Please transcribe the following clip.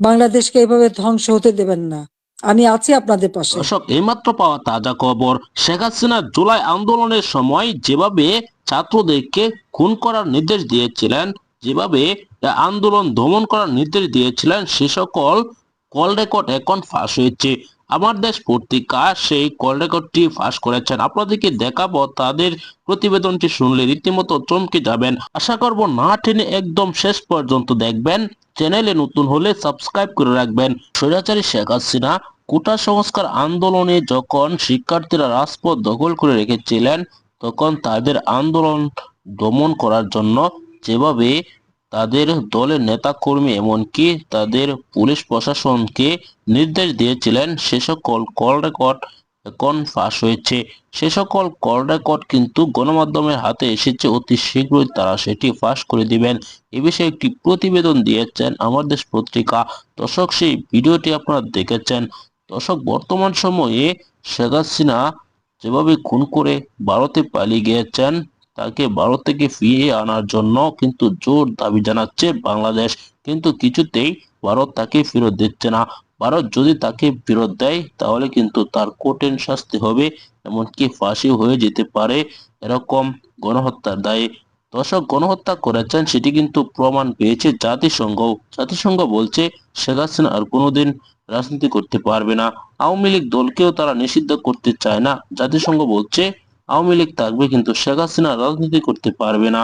বাংলাদেশকে এভাবে ধ্বংস হতে দেবেন না। আমি আছি আপনাদের পাশে। দর্শক, এইমাত্র পাওয়া তাজা খবর, শেখ হাসিনা জুলাই আন্দোলনের সময় যেভাবে ছাত্রদেরকে খুন করার নির্দেশ দিয়েছিলেন, যেভাবে আন্দোলন দমন করার নির্দেশ দিয়েছিলেন, সে সকল কল রেকর্ড এখন ফাঁস হয়েছে। আমার দেশ পত্রিকা সেই কল রেকর্ডটি ফাঁস করেছেন। আপনাদেরকে দেখাবো তাদের প্রতিবেদনটি শুনলে রীতিমতো চমকে যাবেন। আশা করব না টেনে একদম শেষ পর্যন্ত দেখবেন। চ্যানেলে নতুন হলে সাবস্ক্রাইব করে রাখবেন। স্বৈরাচারী শেখ হাসিনা কোটা সংস্কার আন্দোলনে যখন শিক্ষার্থীরা রাজপথ দখল করে রেখেছিলেন, তখন তাদের আন্দোলন দমন করার জন্য যেভাবে তাদের দলের নেতাকর্মী এমনকি তাদের পুলিশ প্রশাসনকে নির্দেশ দিয়েছিলেন, সে সকল কল রেকর্ড এখন ফাঁস হয়েছে। সে সকল কল রেকর্ড কিন্তু গণমাধ্যমের হাতে এসেছে, অতি শীঘ্রই তারা সেটি ফাঁস করে দিবেন। এ বিষয়ে একটি প্রতিবেদন দিয়েছেন আমার দেশ পত্রিকা। দর্শক, সেই ভিডিওটি আপনারা দেখেছেন। দর্শক, বর্তমান সময়ে শেখ হাসিনা যেভাবে খুন করে ভারতে পালিয়ে গিয়েছেন তাকে ভারত থেকে ফিরিয়ে আনার জন্য কিন্তু জোর দাবি জানাচ্ছে বাংলাদেশ। কিন্তু কিছুতেই ভারত তাকে ফেরত দিচ্ছে না। ভারত যদি তাকে ফেরত দেয়, তাহলে কিন্তু তার কঠিন শাস্তি হবে, এমনকি ফাঁসি হয়ে যেতে পারে এরকম গণহত্যার দায়ে। দর্শক, গণহত্যা করেছেন সেটি কিন্তু প্রমাণ পেয়েছে জাতিসংঘ। জাতিসংঘ বলছে, শেখ হাসিনা আর কোনোদিন রাজনীতি করতে পারবে না। আওয়ামী লীগ দলকেও তারা নিষিদ্ধ করতে চায় না। জাতিসংঘ বলছে আওয়ামী লীগ থাকবে কিন্তু শেখ হাসিনা রাজনীতি করতে পারবে না।